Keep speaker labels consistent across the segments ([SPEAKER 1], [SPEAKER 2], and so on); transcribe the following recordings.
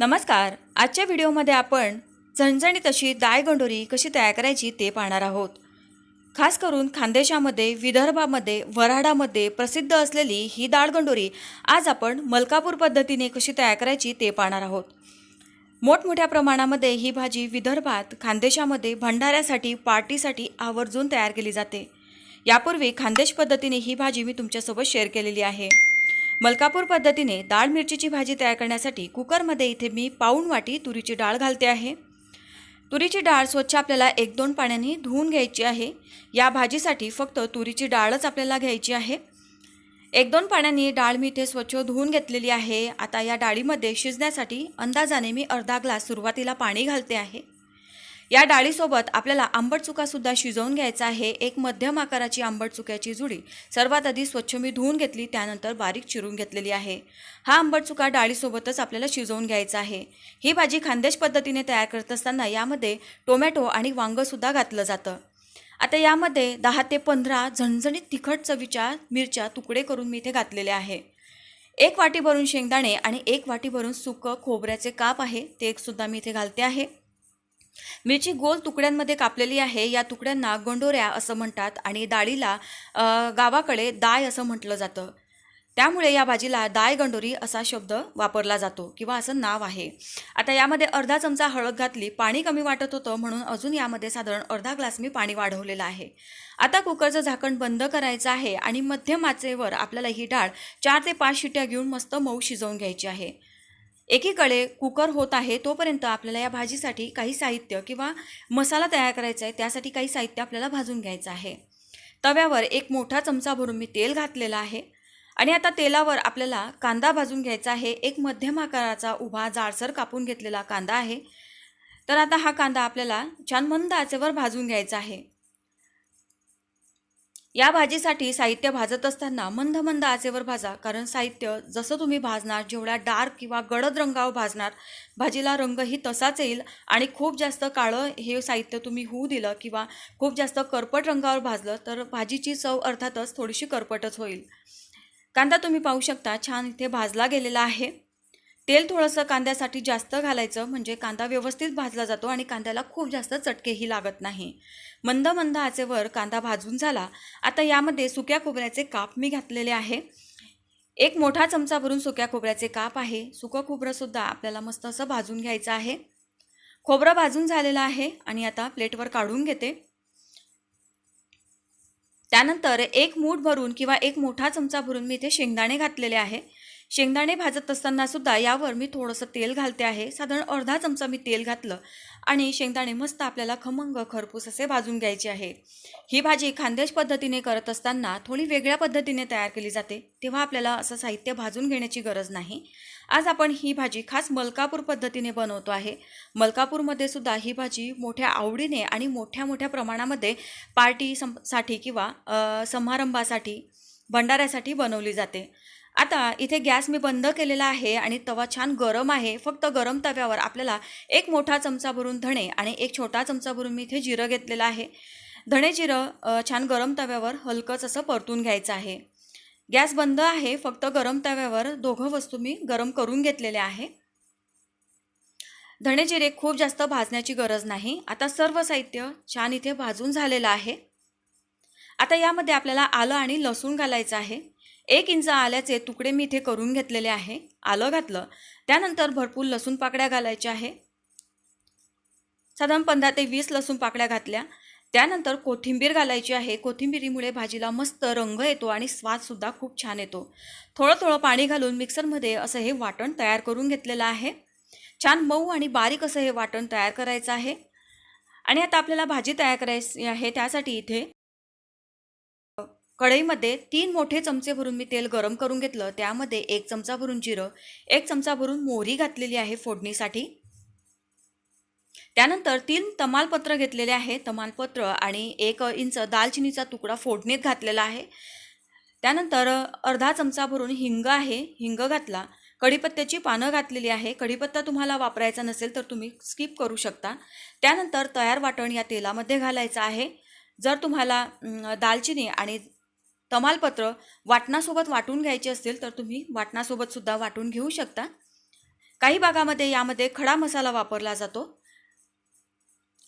[SPEAKER 1] नमस्कार. आजच्या व्हिडिओमध्ये आपण झणझणीत अशी दायगंडोरी गंडोरी कशी तयार करायची ते पाहणार आहोत. खास करून खानदेशामध्ये विदर्भामध्ये वऱ्हाडामध्ये प्रसिद्ध असलेली ही दाळगंडोरी आज आपण मलकापूर पद्धतीने कशी तयार करायची ते पाहणार आहोत. मोठमोठ्या प्रमाणामध्ये ही भाजी विदर्भात खानदेशामध्ये भंडाऱ्यासाठी पार्टीसाठी आवर्जून तयार केली जाते. यापूर्वी खानदेश पद्धतीने ही भाजी मी तुमच्यासोबत शेअर केलेली आहे. मलकापूर पद्धतीने डाळ मिरचीची भाजी तयार करण्यासाठी कुकरमध्ये इथे मी पाऊण वाटी तुरीची डाळ घालते आहे. तुरीची डाळ स्वच्छ आपल्याला एक दोन पाण्याने धुवून घ्यायची आहे. या भाजीसाठी फक्त तुरीची डाळच आपल्याला घ्यायची आहे. एक दोन पाण्याने डाळ मी इथे स्वच्छ धुवून घेतलेली आहे. आता या डाळीमध्ये शिजण्यासाठी अंदाजाने मी अर्धा ग्लास सुरुवातीला पाणी घालते आहे. या डाळीसोबत आपल्याला आंबट चुकासुद्धा शिजवून घ्यायचा आहे. एक मध्यम आकाराची आंबट चुक्याची जुडी. सर्वात आधी स्वच्छ मी धुवून घेतली त्यानंतर बारीक चिरून घेतलेली आहे. हा आंबट चुका डाळीसोबतच आपल्याला शिजवून घ्यायचा आहे. ही भाजी खानदेश पद्धतीने तयार करत असताना यामध्ये टोमॅटो आणि वांगंसुद्धा घातलं जातं. आता यामध्ये दहा ते पंधरा झणझणीत तिखट चवीच्या मिरच्या तुकडे करून मी इथे घातलेले आहे. एक वाटी भरून शेंगदाणे आणि एक वाटी भरून सुकं खोबऱ्याचे काप आहे ते एकसुद्धा मी इथे घालते आहे. मिरची गोल तुकड्यांमध्ये कापलेली आहे. या तुकड्यांना गोंडोऱ्या असं म्हणतात आणि डाळीला गावाकडे दाय असं म्हटलं जातं. त्यामुळे या भाजीला दाय गंडोरी असा शब्द वापरला जातो किंवा असं नाव आहे. आता यामध्ये अर्धा चमचा हळद घातली पाणी कमी वाटत होतं म्हणून अजून यामध्ये साधारण अर्धा ग्लास मी पाणी वाढवलेलं आहे. आता कुकरचं झाकण बंद करायचं आहे आणि मध्यम आचेवर आपल्याला ही डाळ चार ते पाच शिट्या घेऊन मस्त मऊ शिजवून घ्यायची आहे. एकीकडे कुकर होत आहे तोपर्यंत आपल्याला या भाजीसाठी काही साहित्य किंवा मसाला तयार करायचा आहे त्यासाठी काही साहित्य आपल्याला भाजून घ्यायचं आहे. तव्यावर एक मोठा चमचा भरून मी तेल घातलेलं आहे आणि आता तेलावर आपल्याला कांदा भाजून घ्यायचा आहे. एक मध्यम आकाराचा उभा जाडसर कापून घेतलेला कांदा आहे. तर आता हा कांदा आपल्याला छान मंद आचेवर भाजून घ्यायचा आहे. या भाजीसाठी साहित्य भाजत असताना मंद मंद आचेवर भाजा कारण साहित्य जसं तुम्ही भाजणार जेवढ्या डार्क किंवा गडद रंगावर भाजणार भाजीला रंगही तसाच येईल आणि खूप जास्त काळं हे साहित्य तुम्ही होऊ दिलं किंवा खूप जास्त करपट रंगावर भाजलं तर भाजीची चव अर्थातच थोडीशी करपटच होईल. कांदा तुम्ही पाहू शकता छान इथे भाजला गेलेला आहे. तेल थोडंसं कांद्यासाठी जास्त घालायचं म्हणजे कांदा व्यवस्थित भाजला जातो आणि कांद्याला खूप जास्त चटकेही लागत नाही. मंद मंद आचेवर कांदा भाजून झाला. आता यामध्ये सुक्या खोबऱ्याचे काप मी घातलेले आहे. एक मोठा चमचा भरून सुक्या खोबऱ्याचे काप आहे. सुकं खोबरंसुद्धा आपल्याला मस्त असं भाजून घ्यायचं आहे. खोबरं भाजून झालेलं आहे आणि आता प्लेटवर काढून घेते. त्यानंतर एक मूठ भरून किंवा एक मोठा चमचा भरून मी इथे शेंगदाणे घातलेले आहे. शेंगदाणे भाजत असताना सुद्धा यावर मी थोडंसं तेल घालते आहे. साधारण अर्धा चमचा मी तेल घातलं आणि शेंगदाणे मस्त आपल्याला खमंग खरपूस असे भाजून घ्यायचे आहे. ही भाजी खानदेश पद्धतीने करत असताना थोडी वेगळ्या पद्धतीने तयार केली जाते तेव्हा आपल्याला असं साहित्य भाजून घेण्याची गरज नाही. आज आपण ही भाजी खास मलकापूर पद्धतीने बनवतो आहे. मलकापूरमध्ये सुद्धा ही भाजी मोठ्या आवडीने आणि मोठ्या मोठ्या प्रमाणामध्ये पार्टी सं साठी किंवा समारंभासाठी भंडाऱ्यासाठी बनवली जाते. आता इथे गॅस मी बंद केलेला आहे आणि तवा छान गरम आहे. फक्त गरम तव्यावर आपल्याला एक मोठा चमचा भरून धणे आणि एक छोटा चमचा भरून मी इथे जिरं घेतलेलं आहे. धणे जिरं छान गरम तव्यावर हलकंच असं परतून घ्यायचं आहे. गॅस बंद आहे फक्त गरम तव्यावर दोघं वस्तू मी गरम करून घेतलेल्या आहे. धणे जिरे खूप जास्त भाजण्याची गरज नाही. आता सर्व साहित्य छान इथे भाजून झालेलं आहे. आता यामध्ये आपल्याला आलं आणि लसूण घालायचं आहे. एक इंच आल्याचे तुकडे मी इथे करून घेतलेले आहे. आलं घातलं. त्यानंतर भरपूर लसूण पाकड्या घालायच्या आहे. साधारण पंधरा ते वीस लसूण पाकड्या घातल्या. त्यानंतर कोथिंबीर घालायची आहे. कोथिंबीरीमुळे भाजीला मस्त रंग येतो आणि स्वादसुद्धा खूप छान येतो. थोडं थोडं पाणी घालून मिक्सरमध्ये असं हे वाटण तयार करून घेतलेलं आहे. छान मऊ आणि बारीक असं हे वाटण तयार करायचं आहे. आणि आता आपल्याला भाजी तयार करायची आहे त्यासाठी इथे कढईमध्ये तीन मोठे चमचे भरून मी तेल गरम करून घेतलं. त्यामध्ये एक चमचा भरून जिरं एक चमचा भरून मोहरी घातलेली आहे फोडणीसाठी. त्यानंतर तीन तमालपत्र घेतलेले आहे. तमालपत्र आणि एक इंच दालचिनीचा तुकडा फोडणीत घातलेला आहे. त्यानंतर अर्धा चमचा भरून हिंग आहे. हिंग घातला. कढीपत्त्याची पानं घातलेली आहे. कढीपत्ता तुम्हाला वापरायचा नसेल तर तुम्ही स्किप करू शकता. त्यानंतर तयार वाटण या तेलामध्ये घालायचं आहे. जर तुम्हाला दालचिनी आणि तमालपत्र वाटणासोबत वाटून घ्यायचे असतील तर तुम्ही वाटणासोबत सुद्धा वाटून घेऊ शकता. काही भागामध्ये यामध्ये खडा मसाला वापरला जातो.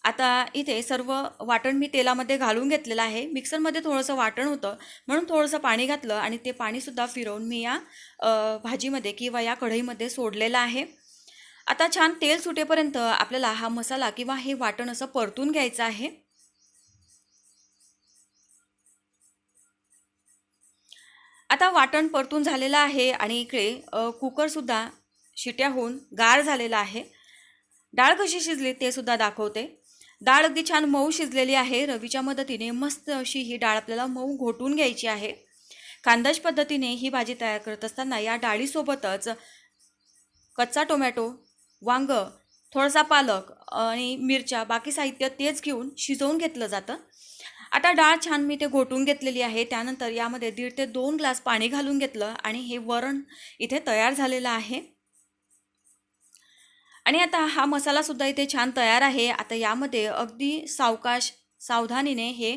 [SPEAKER 1] आता इथे सर्व वाटण मी तेलामध्ये घालून घेतलेलं आहे. मिक्सरमध्ये थोडंसं वाटण होतं. म्हणून थोडंसं पाणी घातलं आणि ते पाणीसुद्धा फिरवून मी या भाजीमध्ये किंवा या कढईमध्ये सोडलेलं आहे. आता छान तेल सुटेपर्यंत आपल्याला हा मसाला किंवा हे वाटण असं परतून घ्यायचं आहे. आता वाटण परतून झालेलं आहे आणि इकडे कुकरसुद्धा शिट्या होऊन गार झालेला आहे. डाळ कशी शिजली ते सुद्धा दाखवते. डाळ अगदी छान मऊ शिजलेली आहे. रवीच्या मदतीने मस्त अशी ही डाळ आपल्याला मऊ घोटून घ्यायची आहे. खानदाश पद्धतीने ही भाजी तयार करत असताना या डाळीसोबतच कच्चा टोमॅटो वांग थोडासा पालक आणि मिरच्या बाकी साहित्य तेच घेऊन शिजवून घेतलं जातं. आता डाळ छान मी ते घोटून घेतलेली आहे. त्यानंतर यामध्ये दीड ते दोन ग्लास पाणी घालून घेतलं आणि हे वरण इथे तयार झालेलं आहे. आणि आता हा मसालासुद्धा इथे छान तयार आहे. आता यामध्ये अगदी सावकाश सावधानीने हे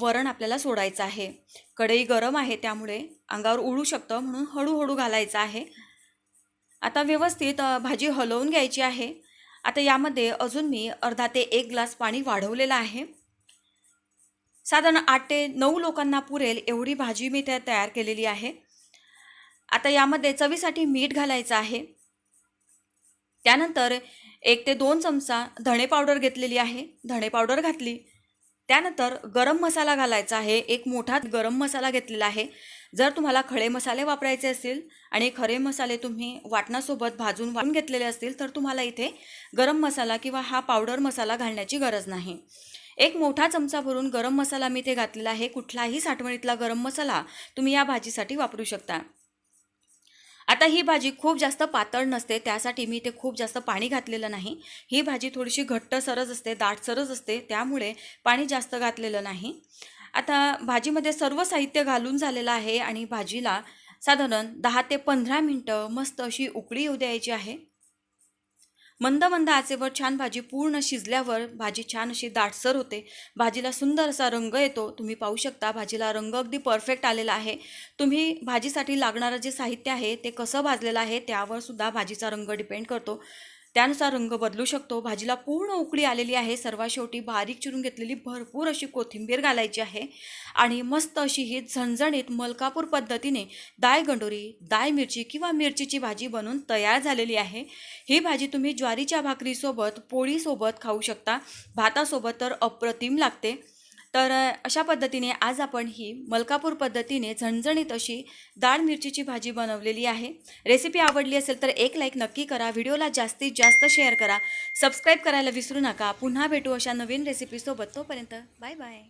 [SPEAKER 1] वरण आपल्याला सोडायचं आहे. कढई गरम आहे त्यामुळे अंगावर उडू शकतं म्हणून हळूहळू घालायचं आहे. आता व्यवस्थित भाजी हलवून घ्यायची आहे. आता यामध्ये अजून मी अर्धा ते एक ग्लास पाणी वाढवलेलं आहे. साधारण आठ ते नऊ लोकांना पुरेल एवढी भाजी मी त्या तयार केलेली आहे. आता यामध्ये चवीसाठी मीठ घालायचं आहे. त्यानंतर एक ते दोन चमचा धणे पावडर घेतलेली आहे. धणे पावडर घातली. त्यानंतर गरम मसाला घालायचा आहे. एक मोठा गरम मसाला घेतलेला आहे. जर तुम्हाला खडे मसाले वापरायचे असतील आणि खरे मसाले तुम्ही वाटणासोबत भाजून वाटून घेतलेले असतील तर तुम्हाला इथे गरम मसाला किंवा हा पावडर मसाला घालण्याची गरज नाही. एक मोठा चमचा भरून गरम मसाला मी ते घातलेला आहे. कुठलाही साठवणीतला गरम मसाला तुम्ही या भाजीसाठी वापरू शकता. आता ही भाजी खूप जास्त पातळ नसते त्यासाठी मी ते खूप जास्त पाणी घातलेलं नाही. ही भाजी थोडीशी घट्ट सरज असते दाट सरज असते त्यामुळे पाणी जास्त घातलेलं नाही. आता भाजीमध्ये सर्व साहित्य घालून झालेलं आहे आणि भाजीला साधारण दहा ते पंधरा मिनटं मस्त अशी उकळी येऊ द्यायची आहे. मंद मंद आचेवर छान भाजी पूर्ण शिजल्यावर भाजी छान अशी दाटसर होते. भाजीला सुंदर असा रंग येतो. तुम्ही पाहू शकता भाजीला रंग अगदी परफेक्ट आलेला आहे. तुम्ही भाजीसाठी लागणारं जे साहित्य आहे ते कसं भाजलेलं आहे त्यावर सुद्धा भाजीचा रंग डिपेंड करतो. त्यानुसार रंग बदलू शकतो. भाजीला पूर्ण उकळी आलेली आहे. सर्वात शेवटी बारीक चिरून घेतलेली भरपूर अशी कोथिंबीर घालायची आहे. आणि मस्त अशी ही झणझणीत मलकापूर पद्धतीने दाय गंडोरी दाय मिरची किंवा मिरचीची भाजी बनवून तयार झालेली आहे. ही भाजी तुम्ही ज्वारीच्या भाकरीसोबत पोळीसोबत खाऊ शकता. भातासोबत तर अप्रतिम लागते. तर अशा पद्धतीने आज आपण ही मलकापूर पद्धतीने झणझणीत अशी डाळ मिरचीची भाजी बनवलेली आहे. रेसिपी आवडली असेल तर एक लाईक नक्की करा व्हिडिओला जास्तीत जास्त शेअर करा. सबस्क्राईब करायला विसरू नका. पुन्हा भेटू अशा नवीन रेसिपीसोबत तोपर्यंत बाय बाय.